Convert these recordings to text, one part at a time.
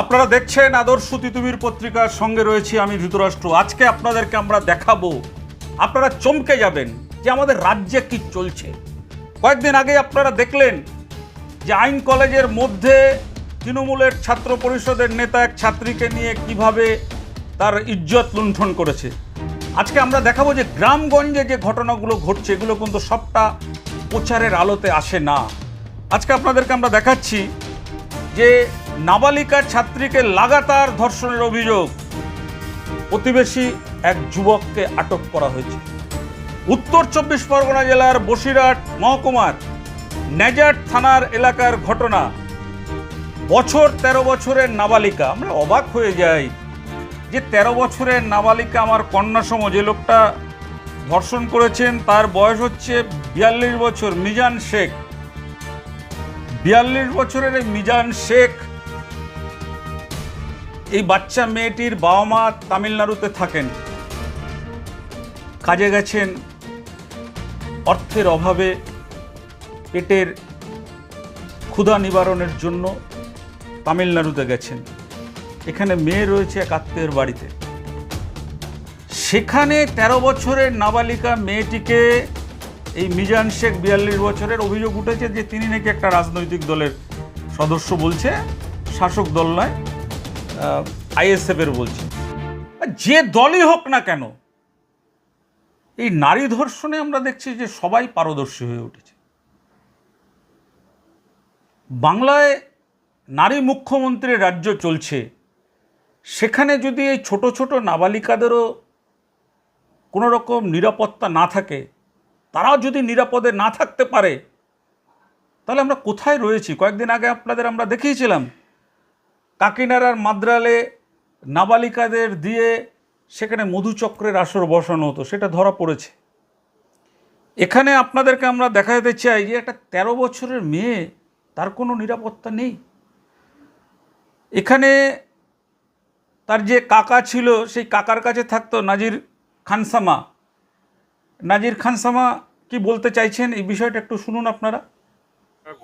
আপনারা দেখছেন আদর্শ তিতুমির পত্রিকার সঙ্গে রয়েছি আমি ধৃতরাষ্ট্র। আজকে আপনাদেরকে আমরা দেখাবো, আপনারা চমকে যাবেন যে আমাদের রাজ্যে কি চলছে। কয়েকদিন আগে আপনারা দেখলেন যে আইন কলেজের মধ্যে তৃণমূলের ছাত্র পরিষদের নেতা এক ছাত্রীকে নিয়ে কীভাবে তার ইজ্জত লুণ্ঠন করেছে। আজকে আমরা দেখাবো যে গ্রামগঞ্জে যে ঘটনাগুলো ঘটছে, এগুলো কিন্তু সবটা প্রচারের আলোতে আসে না। আজকে আপনাদেরকে আমরা দেখাচ্ছি যে নাবালিকা ছাত্রীকে লাগাতার ধর্ষণের অভিযোগ। প্রতিবেশী এক যুবককে আটক করা হয়েছে। উত্তর চব্বিশ পরগনা জেলার বসিরহাট মহকুমার নেজার থানার এলাকার ঘটনা। বছর ১৩ বছরের নাবালিকা, আমরা অবাক হয়ে যাই যে ১৩ বছরের নাবালিকা আমার কন্যা সম, যে লোকটা ধর্ষণ করেছেন, তার বয়স হচ্ছে বিয়াল্লিশ বছর, মিজান শেখ। বিয়াল্লিশ বছরের এই মিজান শেখ, এই বাচ্চা মেয়েটির বাবা মা তামিলনাড়ুতে থাকেন। কাজে গেছেন অর্থের অভাবে পেটের ক্ষুধা নিবারণের জন্য তামিলনাড়ুতে গেছেন। এখানে মেয়ে রয়েছে এক আত্মীয়ের বাড়িতে। সেখানে ১৩ বছরের নাবালিকা মেয়েটিকে এই মিজান শেখ বিয়াল্লিশ বছরের অভিযোগ উঠেছে যে তিনি নাকি একটা রাজনৈতিক দলের সদস্য বলছে, শাসক দল নয় আইএসএফের বলছে। যে দলই হোক না কেন এই নারী ধর্ষণে আমরা দেখছি যে সবাই পারদর্শী হয়ে উঠেছে। বাংলায় নারী মুখ্যমন্ত্রীর রাজ্য চলছে। সেখানে যদি এই ছোট ছোট নাবালিকাদেরও কোনো রকম নিরাপত্তা না থাকে, তারাও যদি নিরাপদে না থাকতে পারে, তাহলে আমরা কোথায় রয়েছি? কয়েকদিন আগে আপনাদের আমরা দেখিয়েছিলাম, কাকিনাড়ার মাদ্রালে নাবালিকাদের দিয়ে সেখানে মধুচক্রের আসর বসানো হতো, সেটা ধরা পড়েছে। এখানে আপনাদেরকে আমরা দেখাতে চাই যে একটা ১৩ বছরের মেয়ে, তার কোনো নিরাপত্তা নেই। এখানে তার যে কাকা ছিল, সেই কাকার কাছে থাকতো নাজির খানসামা নাজির খানসামা কি বলতে চাইছেন? এই বিষয়টা একটু শুনুন আপনারা।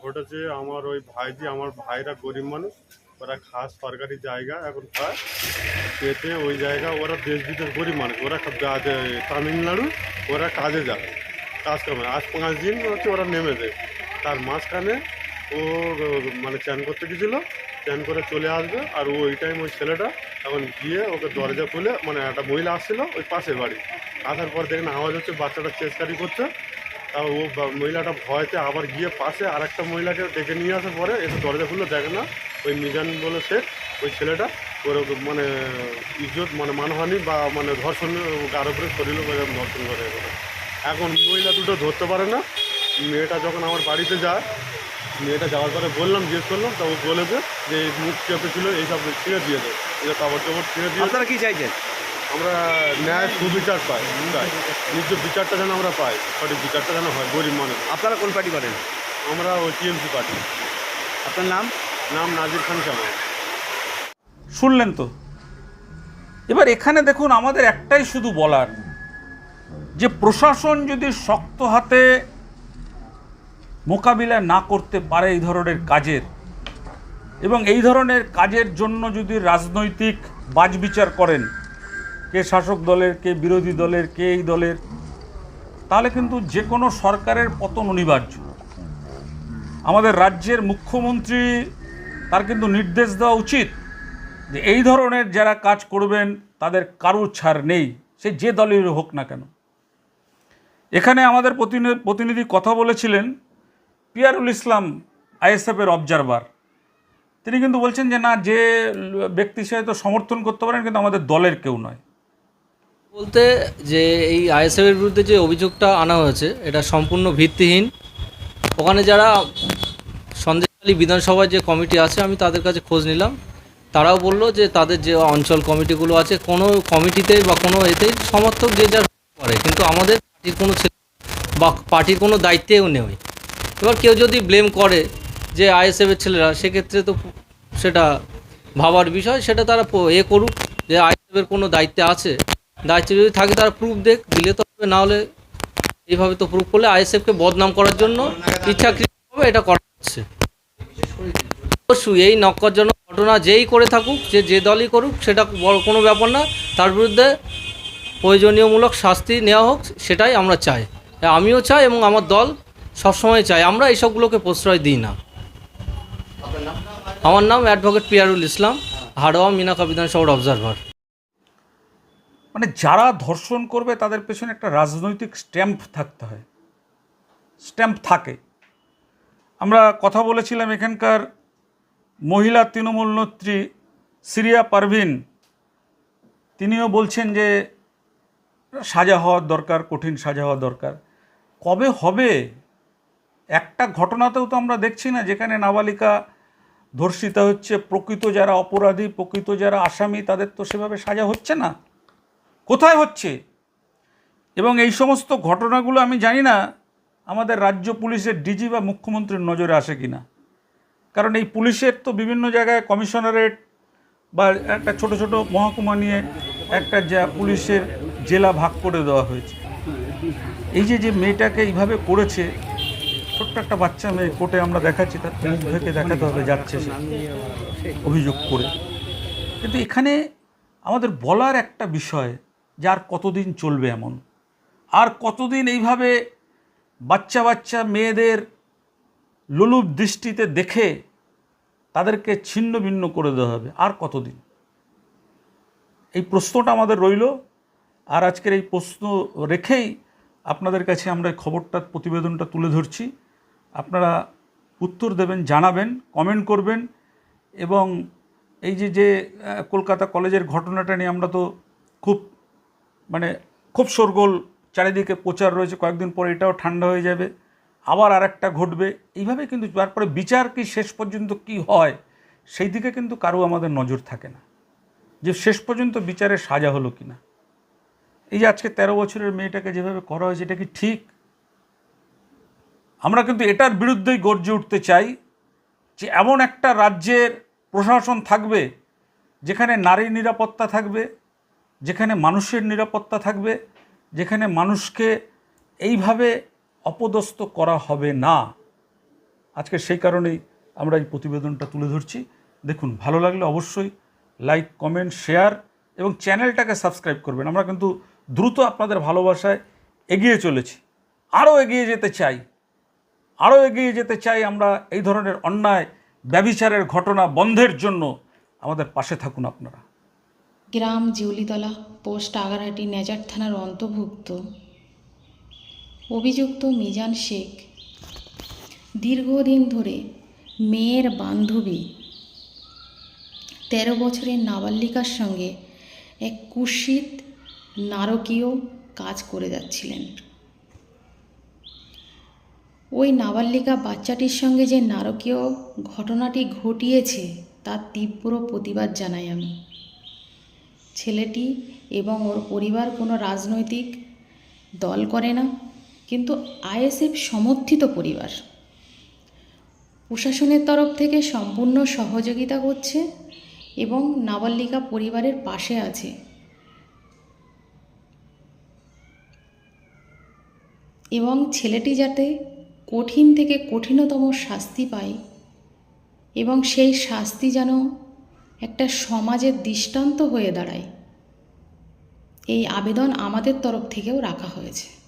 ঘটেছে আমার ওই ভাইজি, আমার ভাইরা গরিব মানুষ। ওরা খাস সরকারি জায়গা এখন পেতে ওই জায়গা, ওরা দেশ বিদেশ গরিব মানুষ, ওরা তামিলনাড়ু, ওরা কাজে যায়, কাজ কামে আজ পাঁচ দিন হচ্ছে ওরা নেমে যায়। তার মাঝখানে ও মানে চ্যান করতে গেছিল চ্যান করে চলে আসবে, আর ওই টাইম ওই ছেলেটা এখন গিয়ে ওকে দরজা খুলে মানে একটা মহিলা আসছিল ওই পাশের বাড়ি। আসার পর দেখেন আওয়াজ হচ্ছে, বাচ্চাটা চেষ্টারি করছে। তা ও মহিলাটা ভয়তে আবার গিয়ে পাশে আর একটা মহিলাকে ডেকে নিয়ে আসার পরে এসে দরজা খুলে দেখে না ওই মিজান বলে সে ওই ছেলেটা ওর মানে ইজ্জত মানে মানহানি বা মানে ধর্ষণ কারও উপরে শরীর ধর্ষণ করে এখন মহিলা দুটো ধরতে পারে না। মেয়েটা যখন আমার বাড়িতে যায় মেয়েটা যাওয়ার পরে বললাম জিজ্ঞেস করলাম তা ও বলেছে যে এই মুখ চেপে ছিল এইসব ছিঁড়ে দিয়েছে। এই যে কাপড় চাপড় ছিঁড়ে দিয়ে আপনারা কি চাইছেন? আমরা ন্যায় সুবিচার পাই নিজ বিচারটা যেন আমরা পাই সঠিক বিচারটা যেন হয় গরিব মানুষ। আপনারা কোন পার্টি করেন? আমরা ওই টিএমসি পার্টি। আপনার নাম? নাম নাজির খান শ্যামা শুনলেন তো? এবার এখানে দেখুন আমাদের একটাই শুধু বলার, যে প্রশাসন যদি শক্ত হাতে মোকাবিলা না করতে পারে এই ধরনের কাজের, এবং এই ধরনের কাজের জন্য যদি রাজনৈতিক বাজবিচার করেন, কে শাসক দলের, কে বিরোধী দলের, কে এই দলের, তাহলে কিন্তু যে কোনো সরকারের পতন অনিবার্য। আমাদের রাজ্যের মুখ্যমন্ত্রী তার কিন্তু নির্দেশ দেওয়া উচিত যে এই ধরনের যারা কাজ করবেন, তাদের কারুর ছাড় নেই। সে যে দলের হোক না কেন। এখানে আমাদের প্রতিনি- প্রতিনিধি কথা বলেছিলেন পিয়ারুল ইসলাম, আইএসএফের অবজারভার তিনি কিন্তু বলছেন যে, না, যে ব্যক্তি সে হয়তো সমর্থন করতে পারেন, কিন্তু আমাদের দলের কেউ নয়। বলতে যে, এই আইএসএফের বিরুদ্ধে যে অভিযোগটা আনা হয়েছে, এটা সম্পূর্ণ ভিত্তিহীন। ওখানে যারা সন্দেশখালী বিধানসভায় যে কমিটি আছে, আমি তাদের কাছে খোঁজ নিলাম। তারাও বলল যে তাদের যে অঞ্চল কমিটিগুলো আছে, কোনো কমিটিতেই বা কোনো এতেই সমর্থক যে যার করে কিন্তু আমাদের পার্টির কোনো বা পার্টির কোনো দায়িত্বেও নেই। এবার কেউ যদি ব্লেম করে যে আইএসএফের ছেলেরা, সেক্ষেত্রে তো সেটা ভাবার বিষয়, সেটা তারা এ করুক যে আইএসএফের কোনো দায়িত্বে আছে। দায়িত্বে যদি থাকে, তারা প্রুফ দেখ দিলে তো হবে, না হলে এইভাবে তো প্রুফ করলে আইএসএফকে বদনাম করার জন্য ইচ্ছাকৃতভাবে এটা করা হচ্ছে। অবশ্যই এই নক্করজনক ঘটনা যেই করে থাকুক, যে যে দলই করুক, সেটা বড় কোনো ব্যাপার না। তার বিরুদ্ধে প্রয়োজনীয়মূলক শাস্তি নেওয়া হোক, সেটাই আমরা চাই। আমিও চাই এবং আমার দল সবসময় চাই আমরা এইসবগুলোকে প্রশ্রয় দিই না। আমার নাম অ্যাডভোকেট পিয়ারুল ইসলাম, হাড়োয়া মিনাকা বিধানসভার অবজারভার। মানে যারা ধর্ষণ করবে, তাদের পেছনে একটা রাজনৈতিক স্ট্যাম্প থাকতে হয়। স্ট্যাম্প থাকে। আমরা কথা বলেছিলাম এখানকার মহিলা তৃণমূল নেত্রী সিরিয়া পারভিন। তিনিও বলছেন যে সাজা হওয়ার দরকার, কঠিন সাজা হওয়া দরকার। কবে হবে? একটা ঘটনাতেও তো আমরা দেখছি না, যেখানে নাবালিকা ধর্ষিতা হচ্ছে, প্রকৃত যারা অপরাধী, প্রকৃত যারা আসামি, তাদের তো সেভাবে সাজা হচ্ছে না। কোথায় হচ্ছে? এবং এই সমস্ত ঘটনাগুলো আমি জানি না আমাদের রাজ্য পুলিশের ডিজি বা মুখ্যমন্ত্রীর নজরে আসে কি না কারণ এই পুলিশের তো বিভিন্ন জায়গায় কমিশনারেট বা একটা ছোট ছোট মহকুমা নিয়ে একটা যা পুলিশের জেলা ভাগ করে দেওয়া হয়েছে। এই যে যে মেয়েটাকে এইভাবে করেছে, ছোট্ট একটা বাচ্চা মেয়ে কোর্টে আমরা দেখাচ্ছি, তার থেকে দেখাতে হবে যাচ্ছে সে অভিযোগ করে। কিন্তু এখানে আমাদের বলার একটা বিষয় যে আর কতদিন চলবে এমন? আর কতদিন এইভাবে বাচ্চা বাচ্চা মেয়েদের লোলুপ দৃষ্টিতে দেখে তাদেরকে ছিন্ন ভিন্ন করে দেওয়া হবে। আর কতদিন? এই প্রশ্নটা আমাদের রইল। আর আজকের এই প্রশ্ন রেখেই আপনাদের কাছে আমরা খবরটা প্রতিবেদনটা তুলে ধরছি। আপনারা উত্তর দেবেন, জানাবেন, কমেন্ট করবেন এবং এই যে যে কলকাতা কলেজের ঘটনাটা নিয়ে আমরা তো খুব মানে খুব শোরগোল চারিদিকে প্রচার রয়েছে, কয়েকদিন পরে এটাও ঠান্ডা হয়ে যাবে, আবার আর একটা ঘটবে। এইভাবে কিন্তু তারপরে বিচার কি শেষ পর্যন্ত কি হয়, সেই দিকে কিন্তু কারও আমাদের নজর থাকে না। যে শেষ পর্যন্ত বিচারে সাজা হলো কি না। এই যে আজকে তেরো বছরের মেয়েটাকে যেভাবে করা হয়েছে, এটা কি ঠিক? আমরা কিন্তু এটার বিরুদ্ধেই গর্জে উঠতে চাই যে এমন একটা রাজ্যের প্রশাসন থাকবে, যেখানে নারী নিরাপত্তা থাকবে, যেখানে মানুষের নিরাপত্তা থাকবে যেখানে মানুষকে এইভাবে অপদস্থ করা হবে না। আজকে সেই কারণেই আমরা এই প্রতিবেদনটা তুলে ধরছি। দেখুন, ভালো লাগলে অবশ্যই লাইক, কমেন্ট, শেয়ার এবং চ্যানেলটাকে সাবস্ক্রাইব করবেন। আমরা কিন্তু দ্রুত আপনাদের ভালোবাসায় এগিয়ে চলেছি। আরও এগিয়ে যেতে চাই। আরও এগিয়ে যেতে চাই আমরা এই ধরনের অন্যায় ব্যবিচারের ঘটনা বন্ধের জন্য। আমাদের পাশে থাকুন আপনারা। গ্রাম জিউলিতলা, পোস্ট আগারহাটি, নেজার থানার অন্তর্ভুক্ত। অভিযুক্ত মিজান শেখ দীর্ঘদিন ধরে মেয়ের বান্ধবী। তেরো বছরের নাবালিকার সঙ্গে এক কুশিত নারকীয় কাজ করে যাচ্ছিলেন। ওই নাবালিকা বাচ্চাটির সঙ্গে যে নারকীয় ঘটনাটি ঘটিয়েছে, তার তীব্র প্রতিবাদ জানাই আমি। ছেলেটি এবং ওর পরিবার কোনো রাজনৈতিক দল করে না, কিন্তু আইএসএফ সমর্থিত পরিবার। প্রশাসনের তরফ থেকে সম্পূর্ণ সহযোগিতা করছে এবং নাবালিকা পরিবারের পাশে আছে। এবং ছেলেটি যাতে কঠিন থেকে কঠিনতম শাস্তি পায় এবং সেই শাস্তি যেন একটা সমাজের দৃষ্টান্ত হয়ে দাঁড়ায়। এই আবেদন আমাদের তরফ থেকেও রাখা হয়েছে।